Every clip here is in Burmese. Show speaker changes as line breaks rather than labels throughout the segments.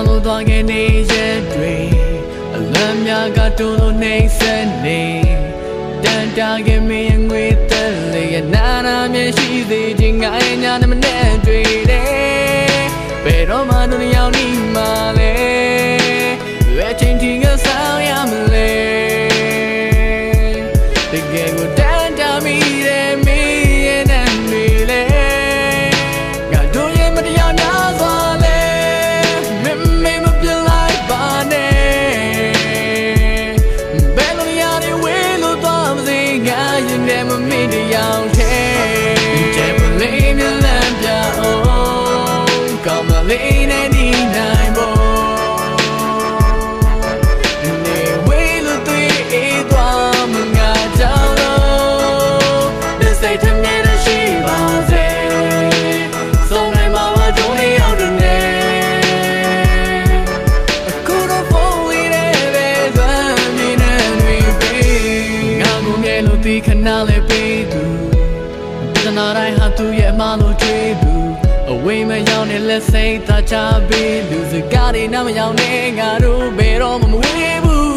င်လို့သွားငယ်နေရဲ့တွေအလံများကတုံလို့နေဆက်နေတန်တာကမင်းငွေတက်လေနာနာမျက်ရှိသေးခြင်းငိုင်းညာနဲ့မနဲ့တွေ့တယ်ဘယ်တော့မှတို့ရောက်နေမှလဲလွယ်ချင်းချင်းကဆောင်ရမလဲတကယ်ကိုတန်တာမိတယ်မင်း မြဲလို့ဒီခဏလေးပေးသူပြဿနာတိုင်းဟာသူရဲ့အမလို့တွေးသူအဝေးမရောက်နဲ့လက်စိတ်သာချပေးလူစကားတွေနားမရောက်နဲ့ငါတို့ဘယ်တော့မှမဝေးဘူး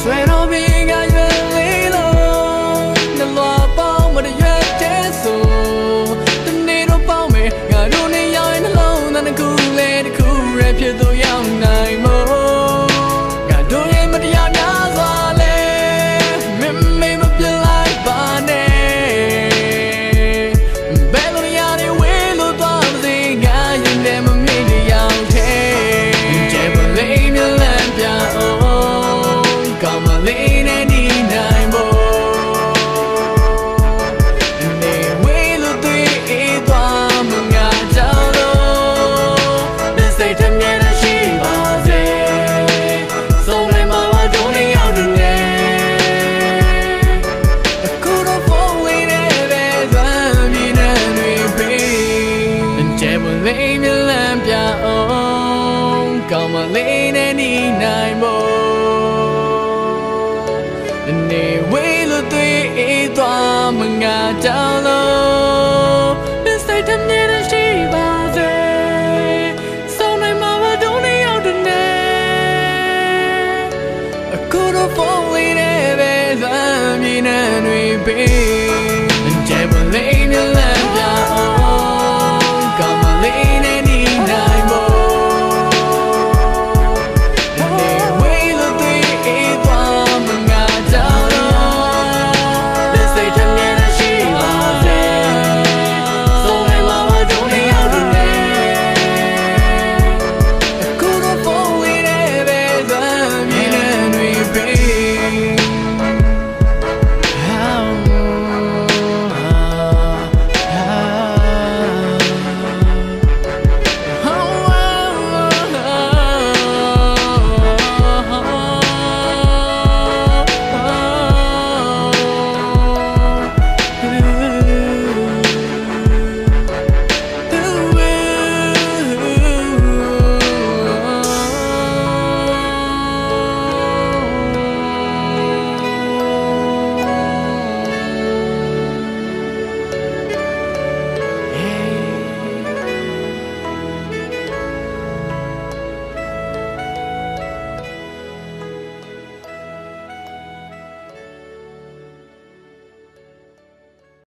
ဆွဲတော့ပြီးငါရွယ် ပေးကျဲမလေးမြလန့်ပြအောင်ကောင်းမလေးနဲ့နေနိုင်ဖို့နေဝေးလို့တွေ့အေးသွားမငါကြောက်လို့ဒီစိ